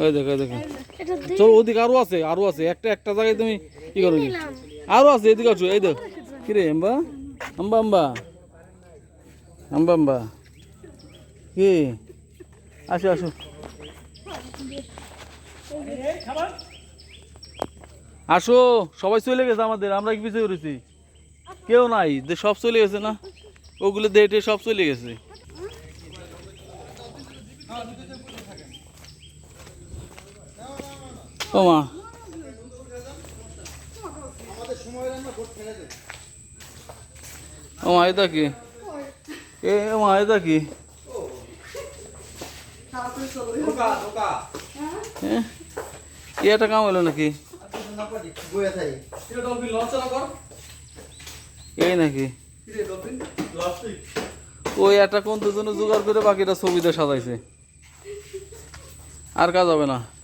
ওই দেখো দেখো। চলো ওদিকে আরও আছে আরও আছে। একটা একটা জায়গায় তুমি কি করো আরও আছে এদিকে আসো এই দেখো। কি রে আম্বা আম্বা। আম্বা আম্বা। কি? আসো আসো। আসো সবাই চলে গেছে আমাদের আমরা কি পিছিয়ে করেছি কেউ নাই যে সব চলে গেছে না? ওগুলো দেটে সব চলে গেছে। ও মা। ও মা, এটা কি? এ মা, এটা কি? একটা কাম হলো নাকি? এই নাকি? ওই একটা কোন দুজনে জোগাড় করে বাকিটা ছবিতে সাজাইছে। আর কাজ হবে না।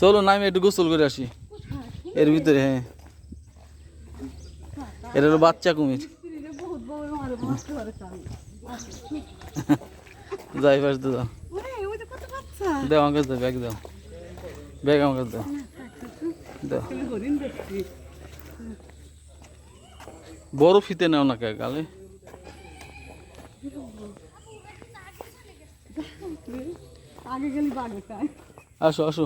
চলো না, আমি একটু গোসল করে আসি। এর ভিতরে হ্যাঁ। এটা বাচ্চা কুমির। যাই পাশ তো দাও দাও আমার কাছে ব্যাগ দাও। ব্যাগ আমার কাছে দাও। বড় ফিতে নাও না কে গালে? আগে গেলি আসো আসো।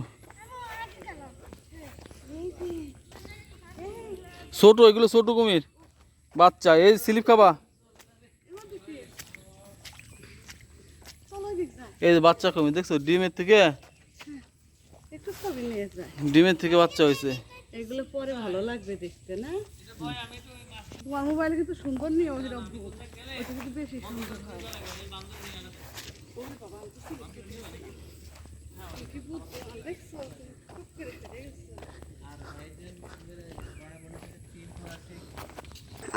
ছোট, এগুলো ছোট কুমির। বাচ্চা, এই স্লিপ খাবা। এই যে বাচ্চা কুমির, দেখছ? ডিমের থেকে ডিমের থেকে বাচ্চা হয়েছে। এগুলো পরে ভালো লাগবে দেখতে, না? তোমার মোবাইলে কিন্তু সুন্দর নিয়ে ওই বেশি সুন্দর হয়।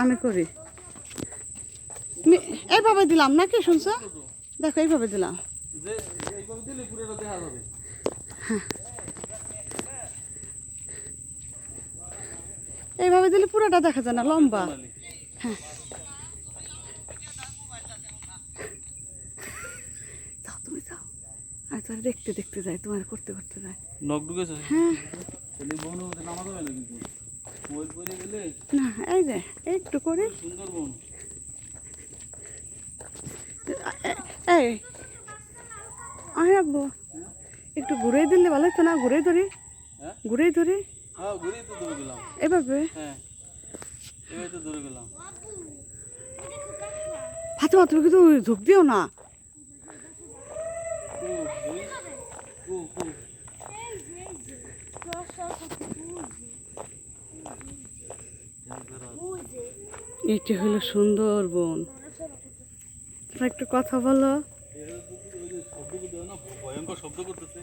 আমি করে। তুমি এইভাবে দিলাম নাকি শুনছো? দেখো এইভাবে দিলাম। এইভাবে দিলে পুরোটা দেখা যায় না লম্বা। হ্যাঁ। তোমার দেখতে দেখতে যাই তোমার করতে করতে যাই নখ ঢুকেছে? হ্যাঁ। না এই যে একটু করে। সুন্দর এই। আমি রাখব একটু ঘুরে দিলে ভালো হতো না? ঘুরে ধরি। হ্যাঁ? ঘুরে ধরি। হ্যাঁ এভাবে? হ্যাঁ হাতে মাত্র কিন্তু ঝুঁক দিও না। এটি হলো সুন্দরবন তোমরা একটু কথা বলো। ভয়ঙ্কর শব্দ করতেছে।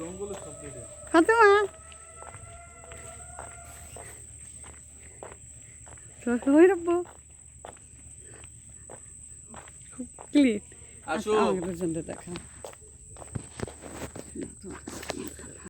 জঙ্গলের শব্দ এটা ফাতেমা হয়ে রাখব খুব ক্লিন আসো। দুজনটা দেখা